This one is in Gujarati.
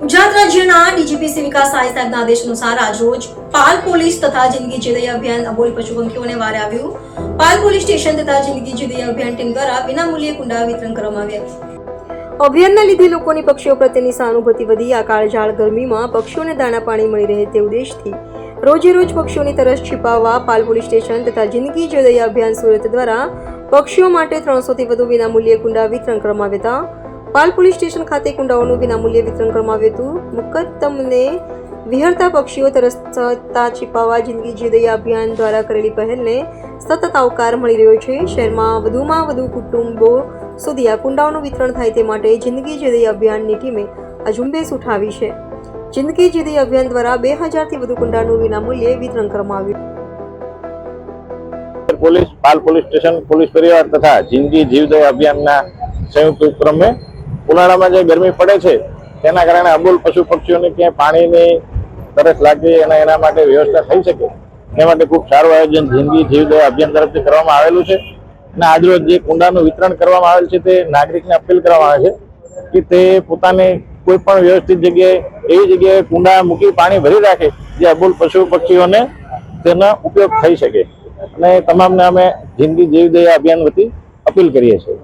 ગુજરાત રાજ્યના ડીજીપી વિકાસ સહાય સાહેબના આદેશ અનુસાર આજરોજ પાલ પોલીસ તથા જિંદગી જીદય અભિયાન અબોલ પશુપંખીઓને વારે આવ્યું. પાલ પોલીસ સ્ટેશન તથા જિંદગી જીદય અભિયાન ટીમ દ્વારા વિનામૂલ્યે કુંડા વિતરણ કરવામાં આવ્યા અભિયાનના લીધે લોકોની પક્ષીઓ પ્રત્યેની સહાનુભૂતિ વધી, આ કાળઝાળ ગરમીમાં પક્ષીઓને દાણા પાણી મળી રહે તે ઉદ્દેશથી રોજે રોજ પક્ષીઓની તરસ છીપાવવા પાલ પોલીસ સ્ટેશન તથા જિંદગી જદય અભિયાન સુરત દ્વારા પક્ષીઓ માટે ત્રણસોથી વધુ વિનામૂલ્યે કુંડા વિતરણ કરવામાં આવ્યા હતા. પાલ પોલીસ સ્ટેશન ખાતે કુંડાઓનું વિનામૂલ્યે વિતરણ કરવામાં આવ્યું હતું. મુકદ્દમને વિહરતા પક્ષીઓ તરસતા छिपाવવા જિંદગી જીદય અભિયાન દ્વારા કરેલી પહેલને સતત આવકાર મળી રહ્યો છે. શહેરમાં વધુમાં વધુ કુટુંબો સુધી આ કુંડાઓનું વિતરણ થાય તે માટે જિંદગી જીદય અભિયાનની ટીમે આ ઝુંબેશ ઉઠાવી છે. જિંદગી જીદય અભિયાન દ્વારા બે હજારથી વધુ કુંડાનું વિનામૂલ્યે વિતરણ કરવામાં આવ્યું. Police, Pal police station, police પરિવાર તથા જિંદગી જીવદય અભિયાનના સંયુક્ત ઉપક્રમે ઉનાળામાં જે ગરમી પડે છે, તેના કારણે અબોલ પશુ પક્ષીઓને ક્યાંય પાણીની તરસ લાગી અને એના માટે વ્યવસ્થા થઈ શકે. એ માટે ખૂબ સારું આયોજન જિંદગી જીવદય અભિયાન તરફથી કરવામાં આવેલું છે. અને આજરોજ જે કુંડાનું વિતરણ કરવામાં આવેલ છે, તે નાગરિકને અપીલ કરવામાં આવે છે કે તે પોતાની કોઈ પણ વ્યવસ્થિત જગ્યાએ, એવી જગ્યાએ કુંડા મૂકી પાણી ભરી રાખે, જે અબોલ પશુ પક્ષીઓને તેનો ઉપયોગ થઈ શકે. અને તમામને અમે જિંદગી જીવદયા અભિયાન વતી અપીલ કરીએ છીએ.